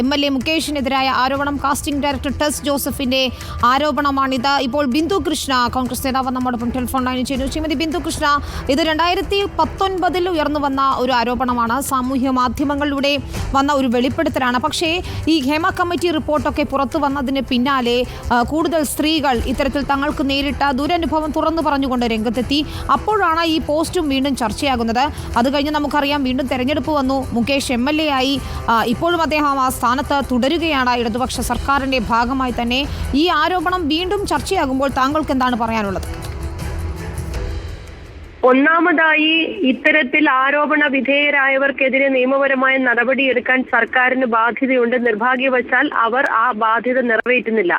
M L A മുകേഷിനെതിരായ ആരോപണം. Casting director ടെസ് ജോസഫിന്റെ ആരോപണമാണിത്. ഇപ്പോൾ ബിന്ദു കൃഷ്ണ കോൺഗ്രസ് നേതാവ് നമ്മോടൊപ്പം ടെലിഫോൺ ലൈനിൽ ചെയ്യുന്നു ശ്രീമതി ബിന്ദു കൃഷ്ണ ഇത് രണ്ടായിരത്തി പത്തൊൻപതിൽ ഉയർന്നു വന്ന ഒരു ആരോപണമാണ്. സാമൂഹ്യ മാധ്യമങ്ങളിലൂടെ വന്ന ഒരു വെളിപ്പെടുത്തലാണ്. പക്ഷേ ഈ ഹേമ കമ്മിറ്റി റിപ്പോർട്ടൊക്കെ പുറത്തു വന്നതിന് പിന്നാലെ കൂടുതൽ സ്ത്രീകൾ ഇത്തരത്തിൽ തങ്ങൾക്ക് നേരിട്ട ദുരനുഭവം തുറന്നു പറഞ്ഞുകൊണ്ട് രംഗത്തെത്തി. അപ്പോഴാണ് ഈ പോസ്റ്റും വീണ്ടും ചർച്ചയാകുന്നത്. അത് കഴിഞ്ഞ് നമുക്കറിയാം വീണ്ടും തെരഞ്ഞെടുപ്പ് വന്നു. മുകേഷ് എം എൽ എ ആയി. ഇപ്പോഴും അദ്ദേഹം ആ സ്ഥാനത്ത് തുടരുകയാണ് ഇടതുപക്ഷ സർക്കാരിന്റെ ഭാഗമായി തന്നെ. ഈ ആരോപണം വീണ്ടും ചർച്ചയാകുമ്പോൾ താങ്കൾക്ക് എന്താണ് പറയാനുള്ളത്? ഒന്നാമതായി ഇത്തരത്തിൽ ആരോപണ വിധേയരായവർക്കെതിരെ നിയമപരമായ നടപടിയെടുക്കാൻ സർക്കാരിന് ബാധ്യതയുണ്ട്. നിർഭാഗ്യവശാൽ അവർ ആ ബാധ്യത നിറവേറ്റുന്നില്ല.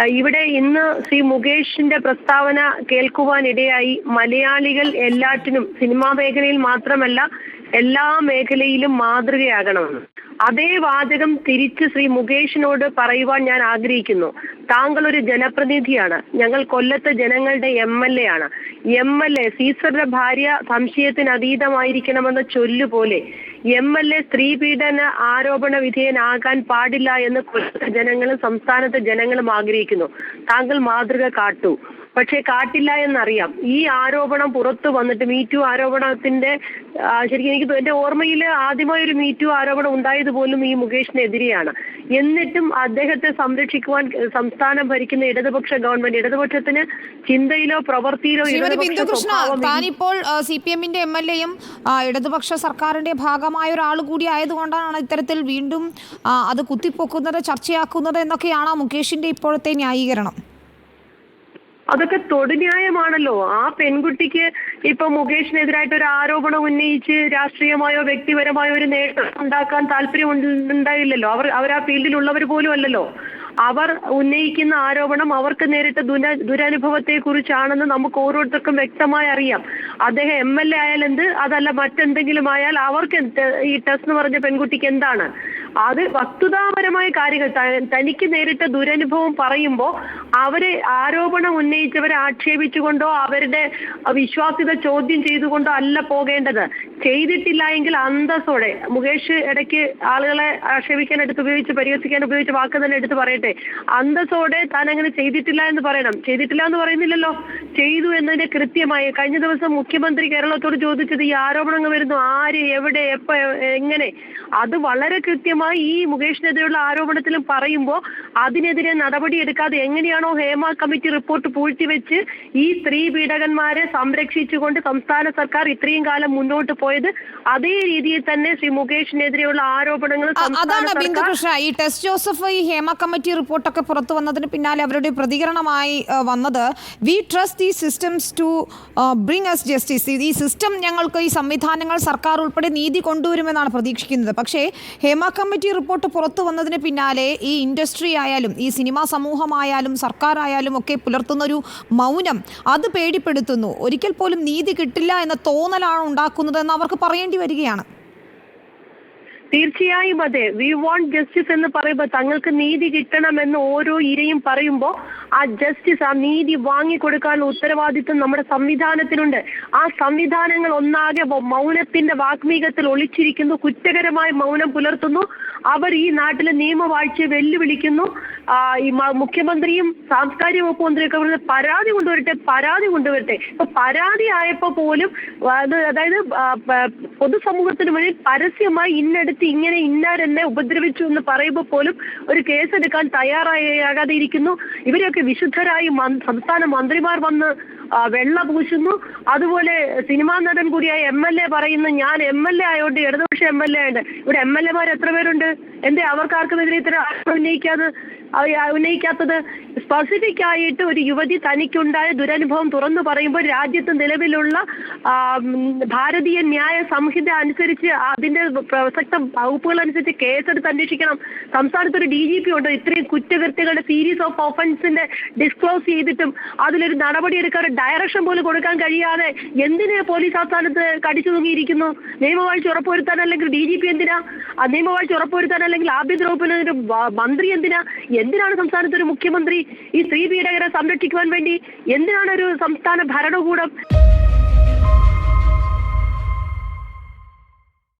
ഇവിടെ ഇന്ന് ശ്രീ മുകേഷിന്റെ പ്രസ്താവന കേൾക്കുവാനിടയായി മലയാളികൾ എല്ലാറ്റിനും സിനിമാ മേഖലയിൽ മാത്രമല്ല എല്ലാ മേഖലയിലും മാതൃകയാകണമെന്ന് അതേ വാചകം തിരിച്ച് ശ്രീ മുകേഷിനോട് പറയുവാൻ ഞാൻ ആഗ്രഹിക്കുന്നു. താങ്കൾ ഒരു ജനപ്രതിനിധിയാണ്. ഞങ്ങൾ കൊല്ലത്തെ ജനങ്ങളുടെ എം എൽ എ ആണ്. എം എൽ എ സീസറുടെ ഭാര്യ സംശയത്തിന് അതീതമായിരിക്കണമെന്ന ചൊല്ലുപോലെ എം എൽ എ സ്ത്രീ പീഡന ആരോപണ വിധേയനാകാൻ പാടില്ല എന്ന് കൊല്ലത്തെ ജനങ്ങളും സംസ്ഥാനത്തെ ജനങ്ങളും ആഗ്രഹിക്കുന്നു. താങ്കൾ മാതൃക കാട്ടൂ. പക്ഷേ കാട്ടില്ല എന്നറിയാം. ഈ ആരോപണം പുറത്തു വന്നിട്ട് മീറ്റു ആരോപണത്തിന്റെ ശരിക്കും എനിക്ക് എന്റെ ഓർമ്മയിൽ ആദ്യമായി ഒരു മീറ്റു ആരോപണം ഉണ്ടായത് പോലും ഈ മുകേഷിനെതിരെയാണ്. എന്നിട്ടും അദ്ദേഹത്തെ സംരക്ഷിക്കുവാൻ സംസ്ഥാനം ഭരിക്കുന്ന ഇടതുപക്ഷ ഗവൺമെന്റ് ഇടതുപക്ഷത്തിന് ചിന്തയിലോ പ്രവൃത്തിയിലോ താനിപ്പോൾ സി പി എമ്മിന്റെ എം എൽ എയും ഇടതുപക്ഷ സർക്കാരിന്റെ ഭാഗമായ ഒരാൾ കൂടി ആയതുകൊണ്ടാണ് ഇത്തരത്തിൽ വീണ്ടും അത് കുത്തിപ്പൊക്കുന്നത് ചർച്ചയാക്കുന്നത് എന്നൊക്കെയാണ് മുകേഷിന്റെ ഇപ്പോഴത്തെ ന്യായീകരണം. അതൊക്കെ തൊടുന്യായമാണല്ലോ. ആ പെൺകുട്ടിക്ക് ഇപ്പൊ മുകേഷിനെതിരായിട്ട് ഒരു ആരോപണം ഉന്നയിച്ച് രാഷ്ട്രീയമായോ വ്യക്തിപരമായോ ഒരു നേട്ടം ഉണ്ടാക്കാൻ താല്പര്യം ഉണ്ട്- ഉണ്ടായില്ലല്ലോ അവർ അവർ ആ ഫീൽഡിലുള്ളവർ പോലും അല്ലല്ലോ. അവർ ഉന്നയിക്കുന്ന ആരോപണം അവർക്ക് നേരിട്ട ദുര ദുരനുഭവത്തെ കുറിച്ചാണെന്ന് നമുക്ക് ഓരോരുത്തർക്കും വ്യക്തമായി അറിയാം. അദ്ദേഹം എം എൽ എ ആയാൽ എന്ത് അതല്ല മറ്റെന്തെങ്കിലും ആയാൽ അവർക്ക് ഈ ടെസ്റ്റ് എന്ന് പറഞ്ഞ പെൺകുട്ടിക്ക് എന്താണ്? അത് വസ്തുതാപരമായ കാര്യങ്ങൾ. തനിക്ക് നേരിട്ട ദുരനുഭവം പറയുമ്പോൾ അവരെ ആരോപണം ഉന്നയിച്ചവരെ ആക്ഷേപിച്ചുകൊണ്ടോ അവരുടെ വിശ്വാസ്യത ചോദ്യം ചെയ്തുകൊണ്ടോ അല്ല പോകേണ്ടത്. ചെയ്തിട്ടില്ല എങ്കിൽ അന്തസ്സോടെ മുകേഷ് ഇടയ്ക്ക് ആളുകളെ ആക്ഷേപിക്കാൻ എടുത്ത് ഉപയോഗിച്ച് പരിഹസിക്കാൻ ഉപയോഗിച്ച വാക്ക് തന്നെ എടുത്ത് പറയട്ടെ. അന്തസ്സോടെ താൻ അങ്ങനെ ചെയ്തിട്ടില്ല എന്ന് പറയണം. ചെയ്തിട്ടില്ല എന്ന് പറയുന്നില്ലല്ലോ. ചെയ്തു എന്നതിന്റെ കൃത്യമായി കഴിഞ്ഞ ദിവസം മുഖ്യമന്ത്രി കേരളത്തോട് ചോദിച്ചത് ഈ ആരോപണങ്ങൾ വരുന്നു ആര് എവിടെ എപ്പോ എങ്ങനെ? അത് വളരെ കൃത്യമായി ഈ മുകേഷിനെതിരെയുള്ള ആരോപണത്തിലും പറയുമ്പോൾ അതിനെതിരെ നടപടി എടുക്കാതെ എങ്ങനെയാണോ ഹേമ കമ്മിറ്റി റിപ്പോർട്ട് പൂഴ്ത്തിവെച്ച് ഈ സ്ത്രീ പീഡകന്മാരെ സംരക്ഷിച്ചുകൊണ്ട് സംസ്ഥാന സർക്കാർ ഇത്രയും കാലം മുന്നോട്ട് പോയത് അതേ രീതിയിൽ തന്നെ ശ്രീ മുകേഷിനെതിരെയുള്ള ആരോപണങ്ങൾ അതാണ് ബിന്ദുകൃഷ്ണ ഈ ടെസ്റ്റ് ജോസഫ് ഈ ഹേമ കമ്മിറ്റി റിപ്പോർട്ടൊക്കെ പുറത്തു വന്നതിന് പിന്നാലെ അവരുടെ പ്രതികരണമായി വന്നത് we trust the systems to bring us justice ഈ സിസ്റ്റം ഞങ്ങൾക്ക് ഈ സംവിധാനങ്ങൾ സർക്കാർ ഉൾപ്പെടെ നീതി കൊണ്ടുവരുമെന്നാണ് പ്രതീക്ഷിക്കുന്നത്. പക്ഷേ ഹേമ കമ്മിറ്റി റിപ്പോർട്ട് പുറത്തു വന്നതിന് പിന്നാലെ ഈ ഇൻഡസ്ട്രി ആയാലും ഈ സിനിമാ സമൂഹമായാലും സർക്കാരായാലും ഒക്കെ പുലർത്തുന്ന ഒരു മൗനം അത് പേടിപ്പെടുത്തുന്നു. ഒരിക്കൽ പോലും നീതി കിട്ടില്ല എന്ന തോന്നലാണ് ഉണ്ടാക്കുന്നതെന്ന് അവർക്ക് പറയേണ്ടി വരികയാണ്. തീർച്ചയായും അതെ. വി വോണ്ട് ജസ്റ്റിസ് എന്ന് പറയുമ്പോൾ തങ്ങൾക്ക് നീതി കിട്ടണമെന്ന് ഓരോ ഇരയും പറയുമ്പോൾ ആ ജസ്റ്റിസ് ആ നീതി വാങ്ങിക്കൊടുക്കാനുള്ള ഉത്തരവാദിത്വം നമ്മുടെ സംവിധാനത്തിനുണ്ട്. ആ സംവിധാനങ്ങൾ ഒന്നാകെ മൗനത്തിന്റെ വാഗ്മീകത്തിൽ ഒളിച്ചിരിക്കുന്നു കുറ്റകരമായ മൗനം പുലർത്തുന്നു. അവർ ഈ നാട്ടിലെ നിയമവാഴ്ചയെ വെല്ലുവിളിക്കുന്നു. ഈ മുഖ്യമന്ത്രിയും സാംസ്കാരിക വകുപ്പ് മന്ത്രിയൊക്കെ പറഞ്ഞ പരാതി കൊണ്ടുവരട്ടെ പരാതി കൊണ്ടുവരട്ടെ. ഇപ്പൊ പരാതി ആയപ്പോ പോലും അത് അതായത് പൊതുസമൂഹത്തിന് വേണ്ടി പരസ്യമായി ഇന്നടുത്ത് ഇങ്ങനെ ഇന്നാരെന്നെ ഉപദ്രവിച്ചു എന്ന് പറയുമ്പോൾ പോലും ഒരു കേസെടുക്കാൻ തയ്യാറാകാതെ ഇരിക്കുന്നു. ഇവരെയൊക്കെ വിശുദ്ധരായി സംസ്ഥാന മന്ത്രിമാർ വന്ന് വെള്ള പൂശുന്നു. അതുപോലെ സിനിമാ നടൻ കൂടിയായ എം എൽ എ പറയുന്നു ഞാൻ എം എൽ എ ആയോണ്ട് ഇടതുപക്ഷ എം എൽ എ ഉണ്ട് ഇവിടെ എം എൽ എമാർ എത്ര പേരുണ്ട്? എന്തേ അവർക്ക് ആർക്കുമെതിരെ ഇത്ര ആരോപണം ഉന്നയിക്കാതെ ഉന്നയിക്കാത്തത് സ്പെസിഫിക് ആയിട്ട് ഒരു യുവതി തനിക്കുണ്ടായ ദുരനുഭവം തുറന്നു പറയുമ്പോൾ രാജ്യത്ത് നിലവിലുള്ള ഭാരതീയ ന്യായ സംഹിത അനുസരിച്ച് അതിന്റെ പ്രസക്ത വകുപ്പുകൾ അനുസരിച്ച് കേസെടുത്ത് അന്വേഷിക്കണം. സംസ്ഥാനത്ത് ഒരു ഡി ജി പി ഉണ്ടോ. ഇത്രയും കുറ്റകൃത്യങ്ങളുടെ സീരീസ് ഓഫ് ഒഫൻസിന്റെ ഡിസ്ക്ലോസ് ചെയ്തിട്ടും അതിലൊരു നടപടി എടുക്കാൻ ഡയറക്ഷൻ പോലും കൊടുക്കാൻ കഴിയാതെ എന്തിനെ പോലീസ് ആസ്ഥാനത്ത് കടിച്ചു തൂങ്ങിയിരിക്കുന്നു? നിയമവാഴ്ച ഉറപ്പുവരുത്താൻ അല്ലെങ്കിൽ ഡി ജി പി എന്തിനാ? നിയമവാഴ്ച ഉറപ്പുവരുത്താൻ അല്ലെങ്കിൽ ആഭ്യന്തര വകുപ്പിന് മന്ത്രി എന്തിനാ എന്തിനാണ് സംസ്ഥാനത്ത് ഒരു മുഖ്യമന്ത്രി ഈ സ്ത്രീ പീഡകരെ സംരക്ഷിക്കുവാൻ വേണ്ടി എന്തിനാണ് ഒരു സംസ്ഥാന ഭരണകൂടം